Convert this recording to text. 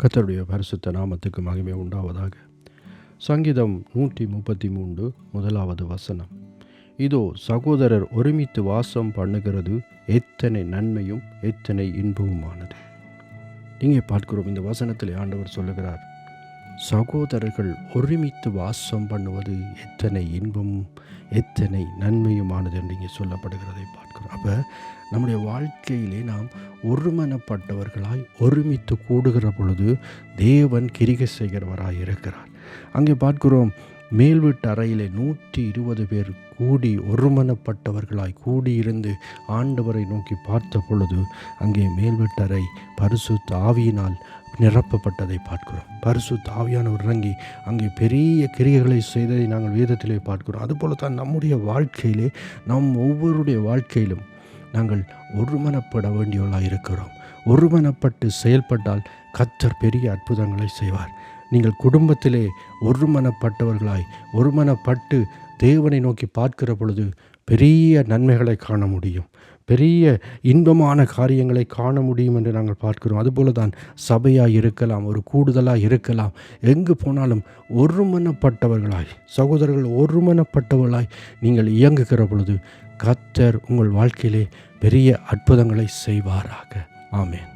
கத்தருடைய பரிசுத்த நாமத்துக்கு மகிமை உண்டாவதாக. சங்கீதம் நூற்றி முப்பத்தி மூன்று முதலாவது வசனம். இதோ சகோதரர் ஒருமித்து வாசம் பண்ணுகிறது எத்தனை நன்மையும் எத்தனை இன்பமுமானது. நீங்கள் பார்க்கிறோம் இந்த வசனத்தில் ஆண்டவர் சொல்லுகிறார் சகோதரர்கள் ஒருமித்து வாசம் பண்ணுவது எத்தனை இன்பமும் எத்தனை நன்மையுமானது என்று இங்கே சொல்லப்படுகிறதை பார்க்கிறோம். அப்போ நம்முடைய வாழ்க்கையிலே நாம் ஒருமனப்பட்டவர்களாய் ஒருமித்து கூடுகிற பொழுது தேவன் கிரிகை செய்கிறவராய் இருக்கிறார் அங்கே பார்க்கிறோம் மேல் வீட்டு அறையிலே நூற்றி இருபது பேர் கூடி ஒருமனப்பட்டவர்களாய் கூடியிருந்து ஆண்டவரை நோக்கி பார்த்த பொழுது அங்கே மேல் வீட்டறை பரிசு தாவியினால் நிரப்பப்பட்டதை பார்க்கிறோம். பரிசு தாவியானவர் இறங்கி அங்கே பெரிய கிரியைகளை செய்ததை நாங்கள் வேதத்திலே பார்க்கிறோம். அதுபோல தான் நம்முடைய வாழ்க்கையிலே நம் ஒவ்வொருடைய வாழ்க்கையிலும் நாங்கள் ஒருமனப்பட வேண்டியவர்களாக இருக்கிறோம். ஒருமனப்பட்டு செயல்பட்டால் கத்தர் பெரிய அற்புதங்களை செய்வார். நீங்கள் குடும்பத்திலே ஒருமனப்பட்டவர்களாய் ஒருமனப்பட்டு தேவனை நோக்கி பார்க்கிற பொழுது பெரிய நன்மைகளை காண முடியும். பெரிய இன்பமான காரியங்களை காண முடியும் என்று நாங்கள் பார்க்கிறோம். அதுபோல தான் சபையாக இருக்கலாம் ஒரு கூடுதலாக இருக்கலாம். எங்கு போனாலும் ஒருமனப்பட்டவர்களாய் சகோதரர்கள் ஒருமனப்பட்டவர்களாய் நீங்கள் இயங்குகிற பொழுது கத்தர் உங்கள் வாழ்க்கையிலே பெரிய அற்புதங்களை செய்வாராக. ஆமேன்.